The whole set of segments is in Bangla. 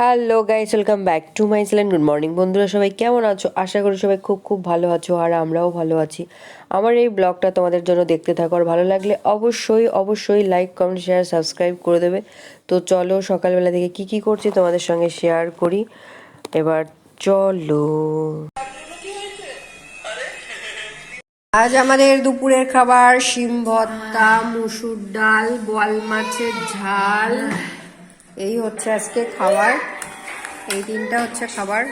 Hello guys welcome back to my channel good morning বন্ধুরা, সবাই কেমন আছো? আশা করি সবাই খুব খুব ভালো আছো আর আমরাও ভালো আছি। আমার এই ব্লগটা তোমাদের জন্য দেখতে থাকো আর ভালো লাগলে অবশ্যই অবশ্যই লাইক কমেন্ট শেয়ার সাবস্ক্রাইব করে দেবে। তো চলো সকালবেলা থেকে কি কি করছি তোমাদের সঙ্গে শেয়ার করি। এবার চলো। আজ আমাদের দুপুরের খাবার, শিম ভর্তা, মুসুর ডাল, বোয়াল মাছের ঝাল। এই হচ্ছে আজকে খাবার। এই দিনটা হচ্ছে খাবার।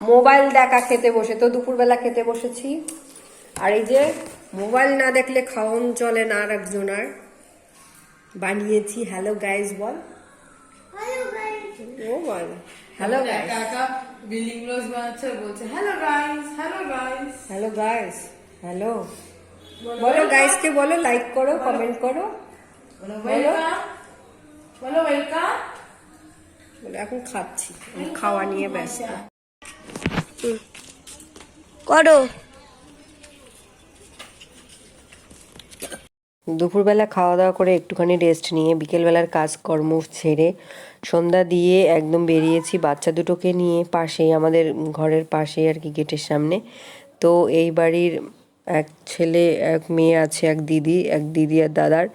মোবাইল দেখা খেতে বসে তো দুপুরবেলা খেতে বসেছি। আর এই যে মোবাইল না দেখলে খাওয়ন চলে না আর একজনার বানিয়েছি হ্যালো গাইজ বল। ও বল। হ্যালো বিল্ডিং বানাচ্ছে বলছে hello guys hello guys. Hello guys. Hello. বলো গাইসকে বলো লাইক করো কমেন্ট করো। বলো ওয়েলকাম বলো ওয়েলকাম এখন খাচ্ছি। খাওয়া নিয়ে ব্যস্ত। করো। দুপুরবেলা খাওয়া দাওয়া করে একটুখানি রেস্ট নিয়ে বিকেলবেলার কাজকর্ম ছেড়ে সন্ধ্যা দিয়ে একদম বেরিয়েছি বাচ্চা দুটোকে নিয়ে পাশেই আমাদের ঘরের পাশেই আর কি গেটের সামনে। তো এই বাড়ির এক ছেলে এক মেয়ে আছে এক দিদি এক দিদি আর দাদার।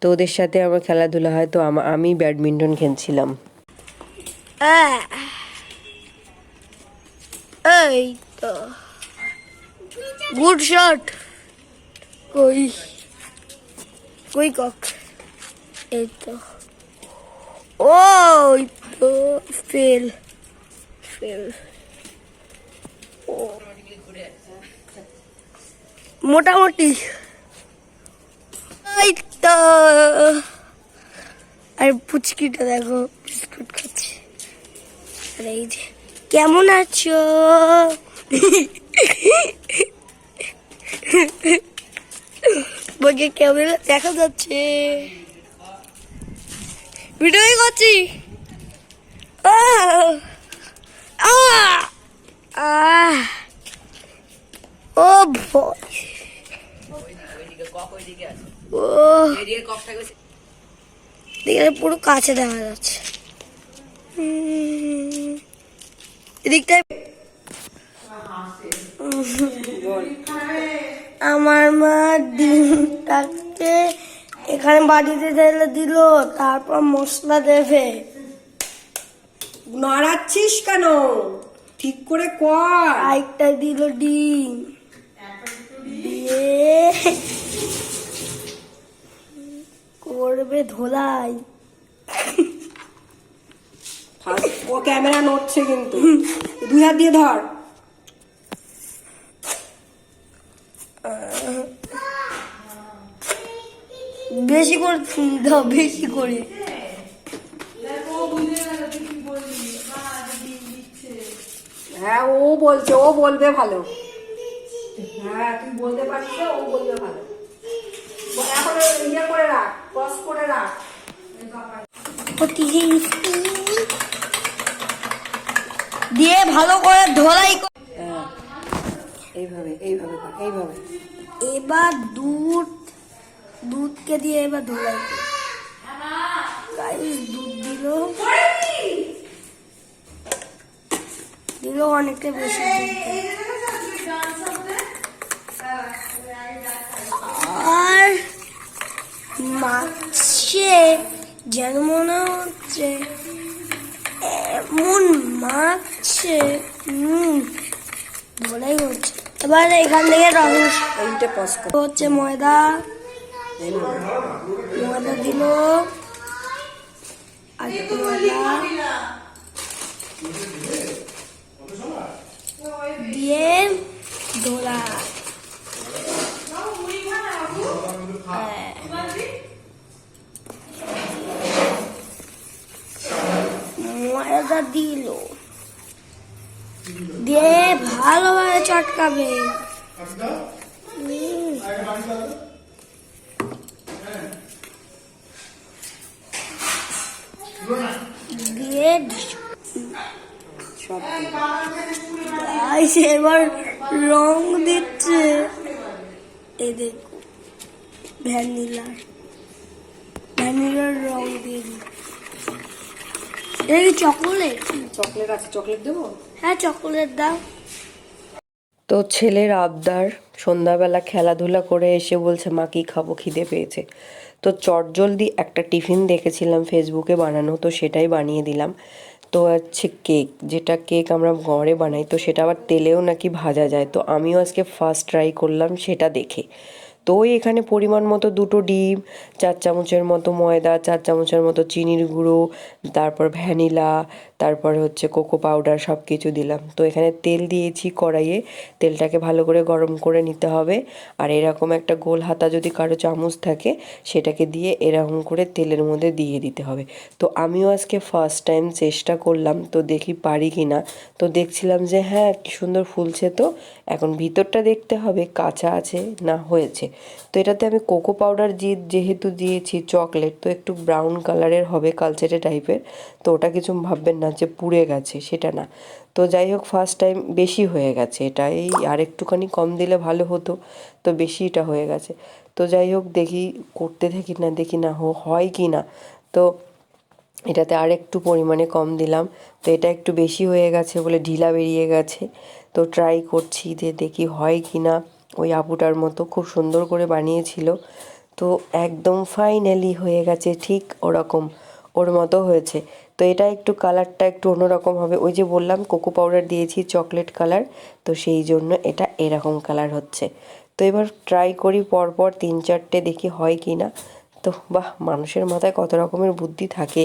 তো ওদের সাথে আমার খেলাধুলা হয়। তো আমি ব্যাডমিন্টন খেলছিলাম। এই তো। Good shot. কই? কই কক? এই তো। ওই তো, ফেল। ফেল। মোটামুটি। এই তো। আর পুচকিটা দেখো, বিস্কুট খাচ্ছে। আর এই যে কেমন আছো? বলছে কেমন দেখা যাচ্ছে। ভিডিওই করছি! ও ভয়। ও। দেখে পুরো কাছে দেখা যাচ্ছে। এদিকটায় আমার মা ডিমটাকে এখানে বাড়িতে ঢেলে দিল তারপর মশলা দেবে। নাড়াচ্ছিস কেন? ঠিক করে কর। আরেকটা দিল ডিম। দিয়ে করবে ধোলাই। ও ক্যামেরা নড়ছে কিন্তু। দুই হাত দিয়ে ধর। বেশি করে দাও বেশি করে। হ্যাঁ ও বলছে ও বলবে ভালো। হ্যাঁ তুই বলতে পারছিস ও বলবে ভালো। এখন ইয়ে করে রাখ ক্রস করে রাখ। দিয়ে ভালো করে ধোলাই কর। হ্যাঁ এইভাবে এইভাবে এইভাবে এবার দুধ দুধকে দিয়ে এবার ধোলাই কর। দুধ দিল দিল অনেকটা বেশি আর মাছে যেন মনে হচ্ছে এমন মাছে হুম ধোলাই হচ্ছে। এবার এখান থেকে রস এইটা পজ কর। হচ্ছে ময়দা। ময়দা। দিল। আর ময়দা। দিয়ে ধোলা হ্যাঁ। ময়দা দিল। দিয়ে ভালোভাবে চটকাবে। দিয়ে এবার রং দিচ্ছে। এই দেখো ভ্যানিলার। ভ্যানিলার রং দিয়ে দিচ্ছে। এটা কি চকোলেট। চকলেট আছে চকলেট দেবো? হ্যাঁ চকোলেট দাও। তো ছেলের আবদার সন্ধ্যাবেলা খেলাধুলা করে এসে বলছে মা কি খাব? খিদে পেয়েছে। তো চটজলদি একটা টিফিন দেখেছিলাম ফেসবুকে বানানো তো সেটাই বানিয়ে দিলাম। তো হচ্ছে কেক যেটা কেক আমরা ঘরে বানাই তো সেটা আবার তেলেও নাকি ভাজা যায়। তো আমিও আজকে ফার্স্ট ট্রাই করলাম সেটা দেখে। তো এখানে পরিমাণ মতো দুটো ডিম, চার চামচের মতো ময়দা, চার চামচের মতো চিনির গুঁড়ো, তারপর ভ্যানিলা, তারপর হচ্ছে কোকো পাউডার সব কিছু দিলাম। তো এখানে তেল দিয়েছি কড়াইয়ে, তেলটাকে ভালো করে গরম করে নিতে হবে। আর এরকম একটা গোল হাতা যদি কারও চামচ থাকে, সেটাকে দিয়ে এরকম করে তেলের মধ্যে দিয়ে দিতে হবে। তো আমিও আজকে ফার্স্ট টাইম চেষ্টা করলাম, তো দেখি পারি কি না তো দেখছিলাম যে হ্যাঁ কি সুন্দর ফুলছে তো। এখন ভিতরটা দেখতে হবে, কাঁচা আছে না হয়েছে। তো এটাতে আমি কোকো পাউডার যেহেতু দিয়েছি, চকলেট, তো একটু ব্রাউন কালারের হবে কালচেটে টাইপের। তো ওটা কিছু ভাববেন না যে পুড়ে গেছে, সেটা না। তো যাই হোক ফার্স্ট টাইম বেশি হয়ে গেছে এটা। এই আর একটুখানি কম দিলে ভালো হতো, তো বেশি এটা হয়ে গেছে। তো যাই হোক, দেখি করতে থাকি না, দেখি না হয় কি না। তো এটাতে আর একটু পরিমাণে কম দিলাম। তো এটা একটু বেশি হয়ে গেছে বলে ঢিলা বেরিয়ে গেছে। তো ট্রাই করছি যে দেখি হয় কি না। ওই আবুটার মতো খুব সুন্দর করে বানিয়েছিল। তো একদম ফাইনালি হয়ে গেছে, ঠিক ওরকম ওর মতো হয়েছে। তো এটা একটু কালারটা একটু অন্যরকম হবে। ওই যে বললাম কোকো পাউডার দিয়েছি চকলেট কালার তো সেই জন্য এটা এরকম কালার হচ্ছে। তো এবার ট্রাই করি পরপর তিন চারটে দেখি হয় কি না তো বাহ, মানুষের মাথায় কত রকমের বুদ্ধি থাকে।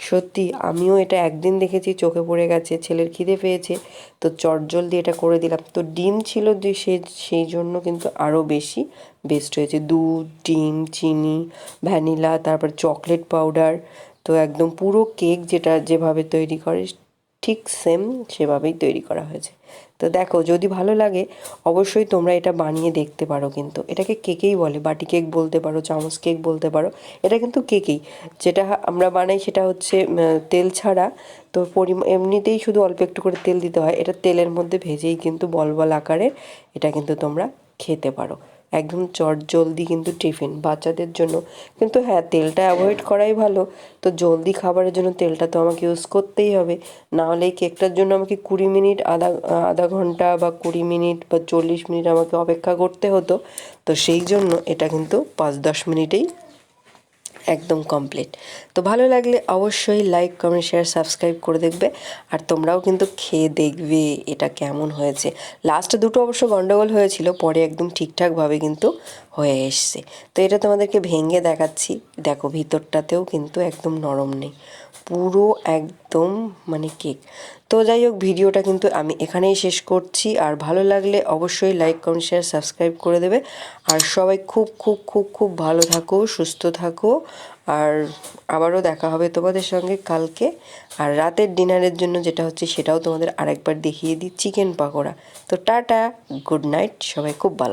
সত্যি, আমিও এটা একদিন দেখেছি, চোখে পড়ে গেছে, ছেলের খিদে পেয়েছে। তো চটজল দিয়ে এটা করে দিলাম। তো ডিম ছিল যে সে, সেই জন্য কিন্তু আরও বেশি বেস্ট হয়েছে। দুধ, ডিম, চিনি, ভ্যানিলা, তারপর চকলেট পাউডার তো একদম পুরো কেক যেটা যেভাবে তৈরি করে ঠিক সেম সেভাবেই তৈরি করা হয়েছে। তো দেখো, যদি ভালো লাগে, অবশ্যই তোমরা এটা বানিয়ে দেখতে পারো কিন্তু। এটাকে কেকেই বলে, বাটি কেক বলতে পারো, চামচ কেক বলতে পারো, এটা কিন্তু কেকেই। যেটা আমরা বানাই সেটা হচ্ছে তেল ছাড়া। তো পরিমা এমনিতেই শুধু অল্প একটু করে তেল দিতে হয়। এটা তেলের মধ্যে ভেজেই কিন্তু বল বল আকারে এটা কিন্তু তোমরা খেতে পারো। একদম চট জলদি কিন্তু টিফিন বাচ্চাদের জন্য। কিন্তু হ্যাঁ তেলটা অ্যাভয়েড করাই ভালো। তো জলদি খাবারের জন্য তেলটা তো আমাকে ইউজ করতেই হবে। না হলে এই কেকটার জন্য আমাকে কুড়ি মিনিট, আধা আধা ঘণ্টা বা কুড়ি মিনিট বা চল্লিশ মিনিট আমাকে অপেক্ষা করতে হতো। তো সেই জন্য এটা কিন্তু পাঁচ দশ মিনিটেই একদম কমপ্লিট তো ভালো লাগলে অবশ্যই লাইক কমেন্ট শেয়ার সাবস্ক্রাইব করে দেখবে। আর তোমরাও কিন্তু খেয়ে দেখবে এটা কেমন হয়েছে। লাস্টে দুটো অবশ্য গন্ডগোল হয়েছিল, পরে একদম ঠিকঠাকভাবে কিন্তু হয়ে এসছে। তো এটা তোমাদেরকে ভেঙে দেখাচ্ছি। দেখো, ভিতরটাতেও কিন্তু একদম নরম নেই। পুরো একদম মানে কেক। তো যাই হোক ভিডিওটা কিন্তু আমি এখানেই শেষ করছি। আর ভালো লাগলে অবশ্যই লাইক, কমেন্ট, শেয়ার, সাবস্ক্রাইব করে দেবে। আর সবাই খুব খুব খুব খুব ভালো থাকো, সুস্থ থাকো। আর আবারও দেখা হবে তোমাদের সঙ্গে কালকে। আর রাতের ডিনারের জন্য যেটা হচ্ছে সেটাও তোমাদের আরেকবার দেখিয়ে দিই, চিকেন পাকোড়া। তো টাটা, গুড নাইট, সবাই খুব ভালো